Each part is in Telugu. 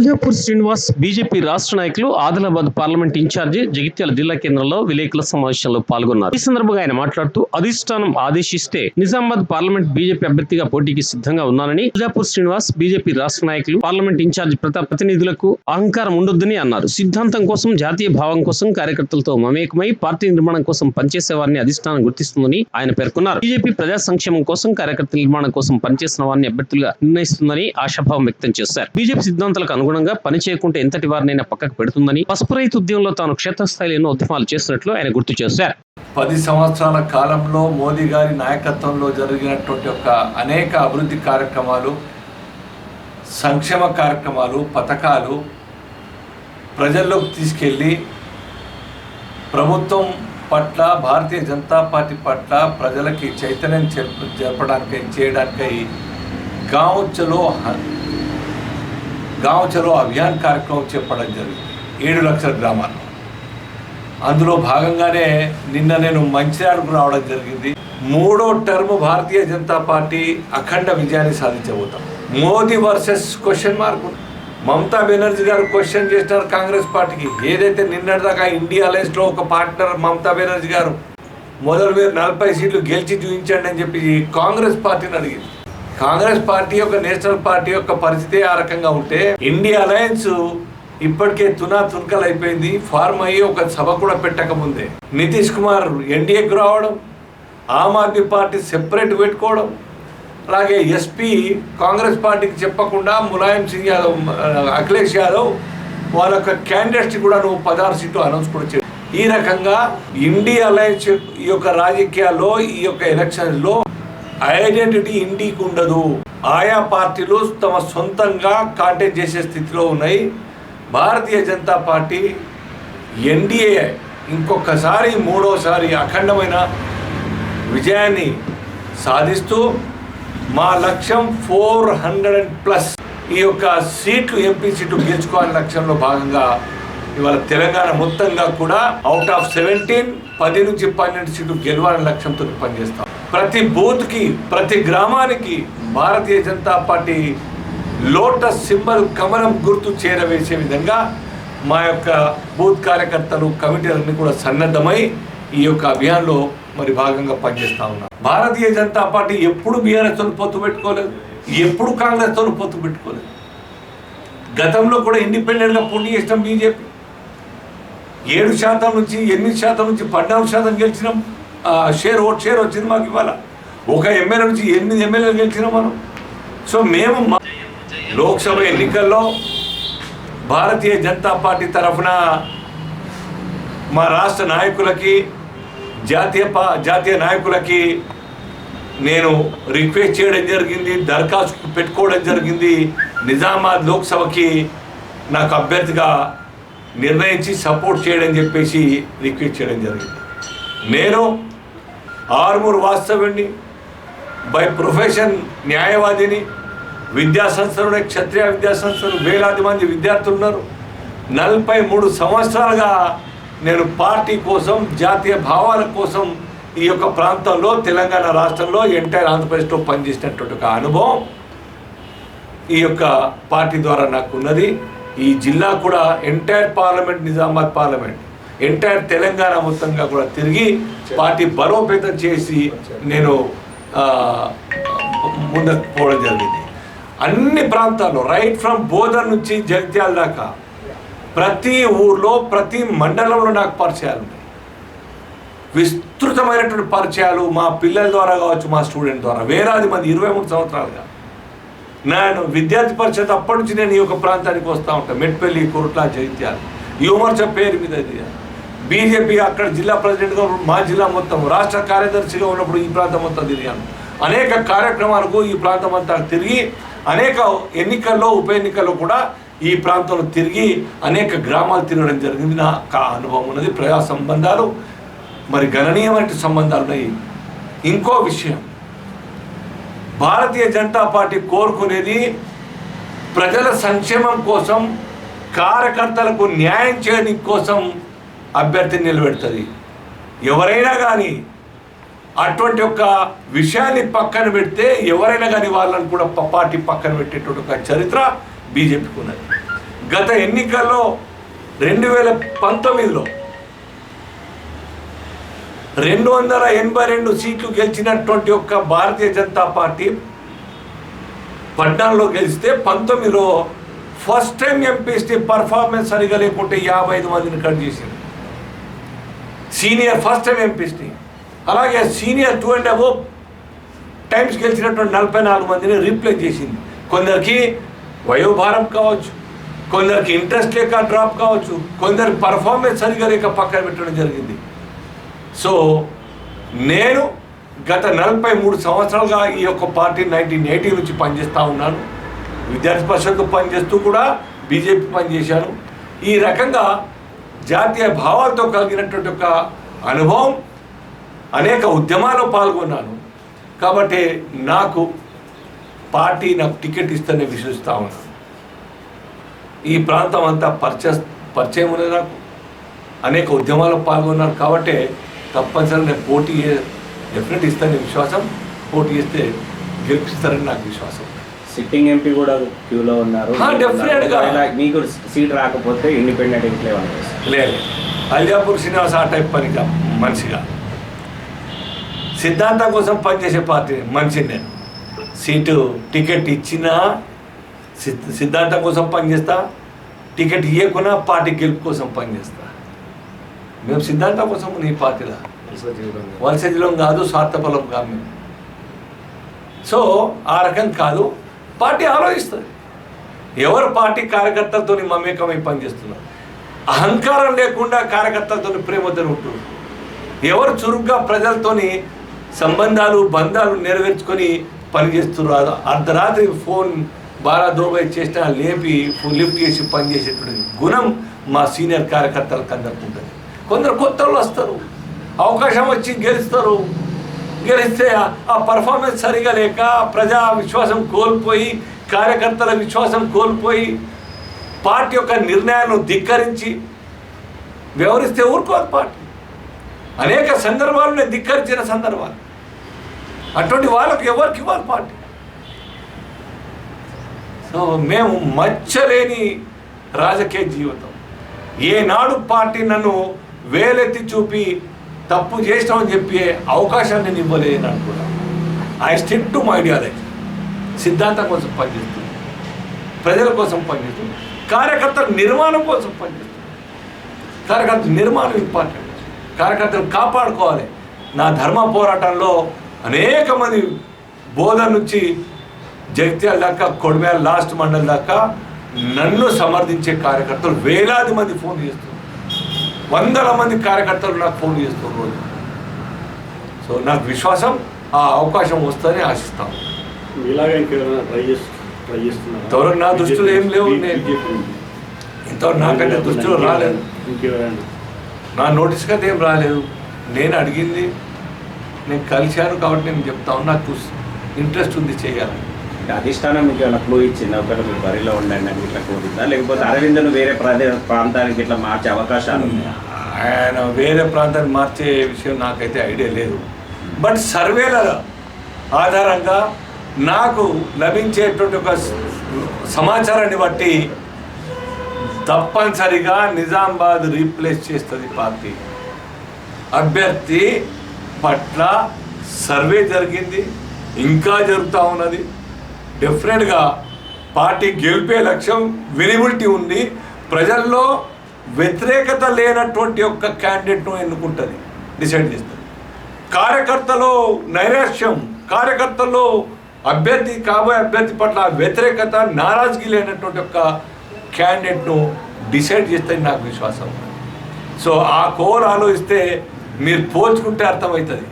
అల్జాపూర్ శ్రీనివాస్ బీజేపీ రాష్ట్ర నాయకులు ఆదిలాబాద్ పార్లమెంట్ ఇన్ఛార్జి జగిత్యాల జిల్లా కేంద్రంలో విలేకరుల సమావేశంలో పాల్గొన్నారు. ఈ సందర్భంగా ఆయన మాట్లాడుతూ అధిష్టానం ఆదేశిస్తే నిజామాబాద్ పార్లమెంట్ బీజేపీ అభ్యర్థిగా పోటీకి సిద్ధంగా ఉన్నానని అల్జాపూర్ శ్రీనివాస్ బీజేపీ రాష్ట్ర నాయకులు పార్లమెంట్ ఇన్ఛార్జి ప్రతినిధులకు అహంకారం ఉండొద్దని అన్నారు. సిద్ధాంతం కోసం జాతీయ భావం కోసం కార్యకర్తలతో మమేకమై పార్టీ నిర్మాణం కోసం పనిచేసే వారిని అధిష్టానం గుర్తిస్తుందని ఆయన పేర్కొన్నారు. బీజేపీ ప్రజా సంక్షేమం కోసం కార్యకర్తల నిర్మాణం కోసం పనిచేసిన వారిని అభ్యర్థులుగా నిర్ణయిస్తుందని ఆశాభావం వ్యక్తం చేశారు. బీజేపీ సిద్ధాంతాలకు అనుగుణంగా పని చేయకుంటే ఎంతటి వారినైనా పక్కకు పెడుతుందని పసుపు రైతు ఉద్యమంలో తాను క్షేత్రస్థాయిలో ఎన్నో ఉద్యమాలు చేసినట్లు ఆయన గుర్తు చేశారు. పది సంవత్సరాల కాలంలో మోదీ గారి నాయకత్వంలో జరిగినటువంటి ఒక అనేక అభివృద్ధి కార్యక్రమాలు సంక్షేమ కార్యక్రమాలు పథకాలు ప్రజల్లోకి తీసుకెళ్ళి ప్రభుత్వం పట్ల భారతీయ జనతా పార్టీ పట్ల ప్రజలకి చైతన్యం చెప్- జరపడానికై చేయడానికై గాంవ్ గాంవ్ చలో అభియాన్ కార్యక్రమం చెప్పడం జరిగింది. ఏడు లక్షల గ్రామాల్లో అందులో భాగంగానే నిన్న నేను మంచిర్యాలకు రావడం జరిగింది. మూడో టర్మ్ భారతీయ జనతా పార్టీ అఖండ విజయాన్ని సాధించబోతాం. Modi versus question mark. Mamata Banerjee garu question చేసినారు కాంగ్రెస్ పార్టీకి. ఏదైతే నిన్నటిదాకా ఇండియా అలయన్స్లో ఒక పార్ట్నర్ మమతా బెనర్జీ గారు మొదలు మీరు నలభై సీట్లు గెలిచి చూపించండి అని చెప్పి కాంగ్రెస్ పార్టీని అడిగింది. కాంగ్రెస్ పార్టీ యొక్క నేషనల్ పార్టీ యొక్క పరిస్థితి ఆ రకంగా ఉంటే ఇండియా అలయన్స్ ఇప్పటికే తునా తునకలు అయిపోయింది. ఫార్మ్ అయ్యి ఒక సభ కూడా పెట్టకముందే నితీష్ కుమార్ ఎన్డీఏకి రావడం ఆమ్ ఆద్మీ పార్టీ సెపరేట్ పెట్టుకోవడం అలాగే ఎస్పీ కాంగ్రెస్ పార్టీకి చెప్పకుండా ములాయం సింగ్ యాదవ్ అఖిలేష్ యాదవ్ వాళ్ళ యొక్క క్యాండిడేట్స్ కూడా నువ్వు పదహారు సీట్లు అనౌన్స్ కూడా చేయాలి ఈ రకంగా ఇండియా అలయన్స్ ఈ యొక్క రాజకీయాల్లో ఈ యొక్క ఎలక్షన్లో ఐడెంటిటీ ఇండికి ఉండదు. ఆయా పార్టీలు తమ సొంతంగా కాంటాక్ట్ చేసే స్థితిలో ఉన్నాయి. భారతీయ జనతా పార్టీ ఎన్డీఏ ఇంకొకసారి మూడోసారి అఖండమైన విజయాన్ని సాధిస్తూ మా లక్ష్యం ఫోర్ హండ్రెడ్ అండ్ ప్లస్ ఈ యొక్క సీట్లు ఎంపీ సీట్లు గెలుచుకోవాలని లక్ష్యంలో భాగంగా ఇవాళ తెలంగాణ మొత్తంగా కూడా అవుట్ ఆఫ్ సెవెంటీన్ పది నుంచి పన్నెండు సీట్లు గెలవాలని లక్ష్యంతో పనిచేస్తాం. ప్రతి బూత్కి ప్రతి గ్రామానికి Bharatiya Janata party lotus symbol కమలం గుర్తు చేరవేసే విధంగా మా యొక్క బూత్ కార్యకర్తలు కమిటీలన్నీ కూడా సన్నద్ధమై ఈ యొక్క అభియాన్లో మరి భాగంగా పనిచేస్తా ఉన్నారు. భారతీయ జనతా పార్టీ ఎప్పుడు బీఆర్ఎస్తో పొత్తు పెట్టుకోలేదు ఎప్పుడు కాంగ్రెస్తో పొత్తు పెట్టుకోలేదు. గతంలో కూడా ఇండిపెండెంట్గా పోటీ చేసినాం బీజేపీ. ఏడు శాతం నుంచి ఎనిమిది శాతం నుంచి పద్నాలుగు శాతం గెలిచినాం. షేర్ ఓట్ షేర్ వచ్చింది మాకు ఇవాళ. ఒక ఎమ్మెల్యే నుంచి ఎనిమిది ఎమ్మెల్యేలు గెలిచినాం మనం. సో మేము మా- లోక్సభ ఎన్నికల్లో భారతీయ జనతా పార్టీ తరఫున మా రాష్ట్ర నాయకులకి జాతీయ పా జాతీయ నాయకులకి నేను రిక్వెస్ట్ చేయడం జరిగింది దరఖాస్తు పెట్టుకోవడం జరిగింది. నిజామాబాద్ లోక్సభకి నాకు అభ్యర్థిగా నిర్ణయించి సపోర్ట్ చేయడం చెప్పేసి రిక్వెస్ట్ చేయడం జరిగింది. నేను ఆర్మూర్ వాస్తవ్యుణ్ణి బై ప్రొఫెషన్ న్యాయవాదిని విద్యాసంస్థలోనే క్షత్రియ విద్యాసంస్థలు వేలాది మంది విద్యార్థులు ఉన్నారు. నలభై మూడు సంవత్సరాలుగా నేను పార్టీ కోసం జాతీయ భావాల కోసం ఈ యొక్క ప్రాంతంలో తెలంగాణ రాష్ట్రంలో ఎంటైర్ ఆంధ్రప్రదేశ్లో పనిచేసినటువంటి ఒక అనుభవం ఈ యొక్క పార్టీ ద్వారా నాకు ఉన్నది ఈ జిల్లా కూడా entire parliament Nizamabad parliament. Entire Telangana మొత్తంగా కూడా తిరిగి పార్టీ బలోపేతం చేసి నేను ముందుకు పోవడం జరిగింది. అన్ని ప్రాంతాల్లో రైట్ ఫ్రమ్ బోధర్ నుంచి జగిత్యాల దాకా ప్రతి ఊర్లో ప్రతి మండలంలో నాకు పరిచయాలు ఉన్నాయి. విస్తృతమైనటువంటి పరిచయాలు మా పిల్లల ద్వారా కావచ్చు మా స్టూడెంట్ ద్వారా. వేలాది మంది ఇరవై మూడు సంవత్సరాలుగా. నేను విద్యార్థి పరిషత్ అప్పటి నుంచి నేను ఈ యొక్క ప్రాంతానికి వస్తూ ఉంటాను మెట్పల్లి కురుట్ల జైత్యాలు యువమర్చ పేరు మీద ఇది బీజేపీ అక్కడ జిల్లా ప్రెసిడెంట్గా ఉన్నప్పుడు మా జిల్లా మొత్తం రాష్ట్ర కార్యదర్శిగా ఉన్నప్పుడు ఈ ప్రాంతం మొత్తం తిరిగాను. అనేక కార్యక్రమాలకు ఈ ప్రాంతం అంతా తిరిగి అనేక ఎన్నికల్లో ఉప ఎన్నికల్లో కూడా ఈ ప్రాంతంలో తిరిగి అనేక గ్రామాలు తిరగడం జరిగింది. నా అనుభవం ఉన్నది ప్రజా సంబంధాలు మరి గణనీయమైన సంబంధాలు ఉన్నాయి. ఇంకో విషయం భారతీయ జనతా పార్టీ కోరుకునేది ప్రజల సంక్షేమం కోసం కార్యకర్తలకు న్యాయం చేయడం కోసం అభ్యర్థిని నిలబెడుతుంది. ఎవరైనా కానీ అటువంటి ఒక విషయాన్ని పక్కన పెడితే ఎవరైనా కానీ వాళ్ళని కూడా పార్టీ పక్కన పెట్టేటువంటి ఒక చరిత్ర బీజేపీకి ఉన్నది. గత ఎన్నికల్లో రెండు వేల పంతొమ్మిదిలో రెండు వందల ఎనభై రెండు సీట్లు గెలిచినటువంటి ఒక భారతీయ జనతా పార్టీ పద్నాలుగులో గెలిస్తే పంతొమ్మిదిలో ఫస్ట్ టైం ఎంపీసీ పర్ఫార్మెన్స్ సరిగా లేకుంటే యాభై ఐదు మందిని కట్ చేసింది. సీనియర్ ఫస్ట్ టైం ఎంపీస్ని. అలాగే senior two and above times గెలిచినటువంటి నలభై నాలుగు మందిని రీప్లేస్ చేసింది. కొందరికి వయోభారం కావచ్చు కొందరికి ఇంట్రెస్ట్ లేక డ్రాప్ కావచ్చు కొందరికి పర్ఫార్మెన్స్ సరిగా లేక పక్కన పెట్టడం జరిగింది. సో నేను గత నలభై మూడు సంవత్సరాలుగా ఈ యొక్క పార్టీ నైన్టీన్ ఎయిటీ నుంచి పనిచేస్తూ ఉన్నాను. విద్యార్థి పరిషత్తు పనిచేస్తూ కూడా బీజేపీ పనిచేశాను. ఈ రకంగా జాతీయ భావాలతో కలిగినటువంటి ఒక అనుభవం అనేక ఉద్యమాల్లో పాల్గొన్నాను. కాబట్టి నాకు పార్టీ నాకు టికెట్ ఇస్తేనే విశ్వసిస్తా ఉన్నాను. ఈ ప్రాంతం అంతా పరిచయ పరిచయం ఉన్నది నాకు. అనేక ఉద్యమాల్లో పాల్గొన్నాను కాబట్టి తప్పనిసరి నేను పోటీ డెఫినెట్ ఇస్తానని విశ్వాసం పోటీ చేస్తే గెలిపిస్తారని నాకు విశ్వాసం. సిట్టింగ్ ఎంపీ కూడా క్యూలో ఉన్నారు. మీకు సీట్ రాకపోతే ఇండిపెండెంట్ ఇంట్లో లేదు అలియాపూర్ శ్రీనివాస్ ఆ టైప్ పనిగా మనిషిగా. సిద్ధాంతం కోసం పనిచేసే పార్టీ మనిషిని. నేను సీటు టికెట్ ఇచ్చినా సిద్- సిద్ధాంతం కోసం పనిచేస్తా టికెట్ ఇవ్వకున్నా పార్టీ గెలుపు కోసం పనిచేస్తా. మేము సిద్ధాంతం కోసం నీ పార్టీలో? వలస జిల్లం కాదు స్వార్థఫలం కాదు మేము. సో ఆ రకం కాదు. పార్టీ ఆలోచిస్తుంది. ఎవరు పార్టీ కార్యకర్తలతో మమేకమై పనిచేస్తున్నారు? అహంకారం లేకుండా కార్యకర్తలతో ప్రేమతో ఉంటుంది ఎవరు చురుగ్గా ప్రజలతోని సంబంధాలు బంధాలు నెరవేర్చుకొని పనిచేస్తున్నారు? అర్ధరాత్రి ఫోన్ బాగా దోబై చేసినా లేపి లిఫ్ట్ చేసి పనిచేసేటువంటి గుణం మా సీనియర్ కార్యకర్తలకు అందరికి ఉంటుంది. కొందరు కొత్త వాళ్ళు వస్తారు. అవకాశం వచ్చి గెలుస్తారు. గెలిస్తే ఆ- పర్ఫార్మెన్స్ సరిగా లేక ప్రజా విశ్వాసం కోల్పోయి కార్యకర్తల విశ్వాసం కోల్పోయి పార్టీ యొక్క నిర్ణయాలను ధిక్కరించి వ్యవహరిస్తే ఊరుకోదు పార్టీ. అనేక సందర్భాలు నేను ధిక్కరించిన సందర్భాలు. అటువంటి వాళ్ళకు ఎవరికి ఇవ్వాలి పార్టీ? సో మేము మచ్చలేని రాజకీయ జీవితం. ఏనాడు పార్టీ నన్ను వేలెత్తి చూపి తప్పు చేసినామని చెప్పే అవకాశాన్ని నేను ఇవ్వలేదని అనుకున్నాను I stick to my ideology సిద్ధాంతం కోసం పనిచేస్తుంది ప్రజల కోసం పనిచేస్తుంది కార్యకర్తల నిర్మాణం కోసం పనిచేస్తుంది కార్యకర్త నిర్మాణం ఇంపార్టెంట్ కార్యకర్తలు కాపాడుకోవాలి. నా ధర్మ పోరాటంలో అనేక మంది బోధన నుంచి జగిత్యాల దాకా కొడిమేల లాస్ట్ మండలి దాకా నన్ను సమర్థించే కార్యకర్తలు వేలాది మంది ఫోన్ చేస్తున్నారు. వందల మంది కార్యకర్తలు నాకు ఫోన్ చేస్తున్నారు రోజు. సో నాకు విశ్వాసం ఆ అవకాశం వస్తుందని ఆశిస్తాను మీలాగా ఇంకెవరైనా ట్రై ట్రై నా దృష్టిలో ఏం లేవు. నేను-. ఇంతవరకు నాకంటే దృష్టిలో రాలేదు. నా నోటీస్ కదా ఏం రాలేదు. నేను అడిగింది నేను కలిశాను కాబట్టి నేను చెప్తా ఉన్నా నాకు ఇంట్రెస్ట్ ఉంది చేయాలి అంటే అధిష్టానం మీకు ఏమైనా క్లూ ఇచ్చిందా? ఒకవేళ మీరు బరిలో ఉండండి అని ఇట్లా కోరిందా లేకపోతే అరవిందను వేరే ప్రదే ప్రాంతానికి ఇట్లా మార్చే అవకాశాలు ఆయన వేరే ప్రాంతాన్ని మార్చే విషయం నాకైతే ఐడియా లేదు. బట్ సర్వేల ఆధారంగా నాకు లభించేటువంటి ఒక సమాచారాన్ని బట్టి తప్పనిసరిగా నిజామాబాద్ రీప్లేస్ చేస్తుంది పార్టీ. అభ్యర్థి పట్ల సర్వే జరిగింది ఇంకా జరుగుతూ ఉన్నది. డెఫినెట్గా పార్టీ గెలిపే లక్ష్యం వినిబిలిటీ ఉంది. ప్రజల్లో వ్యతిరేకత లేనటువంటి యొక్క క్యాండిడేట్ను ఎన్నుకుంటుంది డిసైడ్ చేస్తుంది. కార్యకర్తలో నైరాశ్యం కార్యకర్తల్లో అభ్యర్థి కాబోయే అభ్యర్థి పట్ల వ్యతిరేకత నారాజగీ లేనటువంటి ఒక క్యాండిడేట్ను డిసైడ్ చేస్తుంది నాకు విశ్వాసం. సో ఆ కోర్ ఆలోచిస్తే మీరు పోల్చుకుంటే అర్థమవుతుంది.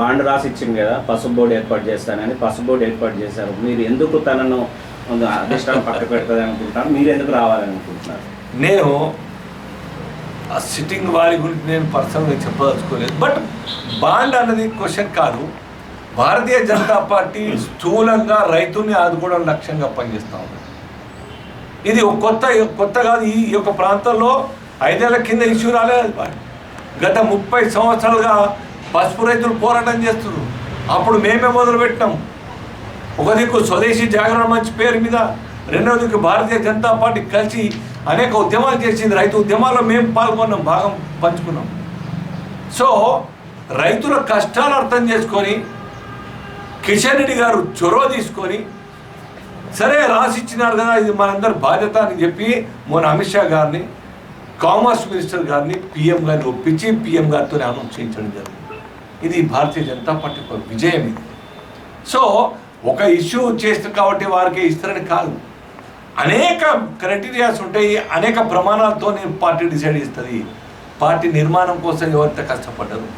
బాండ్ రాసి ఇచ్చింది కదా పసుపు బోర్డు ఏర్పాటు చేస్తానని పసుపు బోర్డు ఏర్పాటు చేశారు. మీరు ఎందుకు తనను అధిష్టానం పక్క పెడుతుంది అనుకుంటారు మీరు ఎందుకు రావాలని అనుకుంటున్నారు? నేను ఆ సిట్టింగ్ వారి గురించి నేను పర్సనల్గా చెప్పదలుచుకోలేదు. బట్ బాండ్ అన్నది క్వశ్చన్ కాదు. భారతీయ జనతా పార్టీ స్థూలంగా రైతుల్ని ఆదుకోవడం లక్ష్యంగా పనిచేస్తూ ఉంది. ఇది ఒక కొత్త కొత్త కాదు ఈ యొక్క ప్రాంతంలో ఐదేళ్ళ కింద ఇష్యూ రాలేదు. గత ముప్పై సంవత్సరాలుగా పసుపు రైతులు పోరాటం చేస్తున్నారు. అప్పుడు మేమే మొదలుపెట్టాం. ఒక దిక్కు స్వదేశీ జాగరణ మంచి పేరు మీద రెండవది భారతీయ జనతా పార్టీ కలిసి అనేక ఉద్యమాలు చేసింది. రైతు ఉద్యమాల్లో మేము పాల్గొన్నాం భాగం పంచుకున్నాం. సో రైతుల కష్టాలు అర్థం చేసుకొని కిషన్ రెడ్డి గారు చొరవ తీసుకొని సరే రాసిచ్చినారు కదా ఇది మనందరి బాధ్యత అని చెప్పి మొన్న అమిత్ షా గారిని కామర్స్ మినిస్టర్ గారిని పిఎం గారిని ఒప్పించి పిఎం గారితో అనౌన్స్ చేయించడం జరిగింది. ఇది భారతీయ జనతా పార్టీ ఒక విజయం ఇది. సో ఒక ఇష్యూ చేస్తారు కాబట్టి వారికి ఇస్తారని కాదు. అనేక క్రైటీరియాస్ ఉంటాయి అనేక ప్రమాణాలతో పార్టీ డిసైడ్ చేస్తుంది. పార్టీ నిర్మాణం కోసం ఎవరితో కష్టపడ్డారు?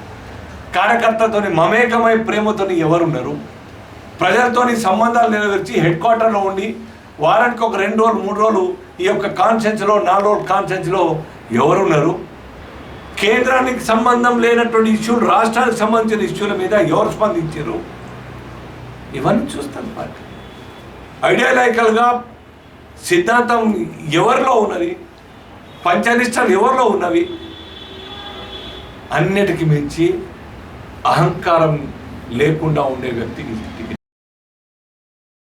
కార్యకర్తతోని మమేకమై ప్రేమతోని ఎవరున్నారు ప్రజలతోని సంబంధాలు నెరవేర్చి హెడ్ క్వార్టర్లో ఉండి వారానికి ఒక రెండు రోజులు మూడు రోజులు ఈ యొక్క కాన్ఫరెన్స్లో నాలుగు రోజుల కాన్ఫరెన్స్లో ఎవరున్నారు కేంద్రానికి సంబంధం లేనటువంటి ఇష్యూలు రాష్ట్రానికి సంబంధించిన ఇష్యూల మీద ఎవరు స్పందించారు? ఇవన్నీ చూస్తాను పార్టీ. ఐడియాలజికల్గా సిద్ధాంతం ఎవరిలో ఉన్నది? పంచనిష్టాలు ఎవరిలో ఉన్నవి? అన్నిటికీ మించి అహంకారం లేకుండా ఉండే వ్యక్తికి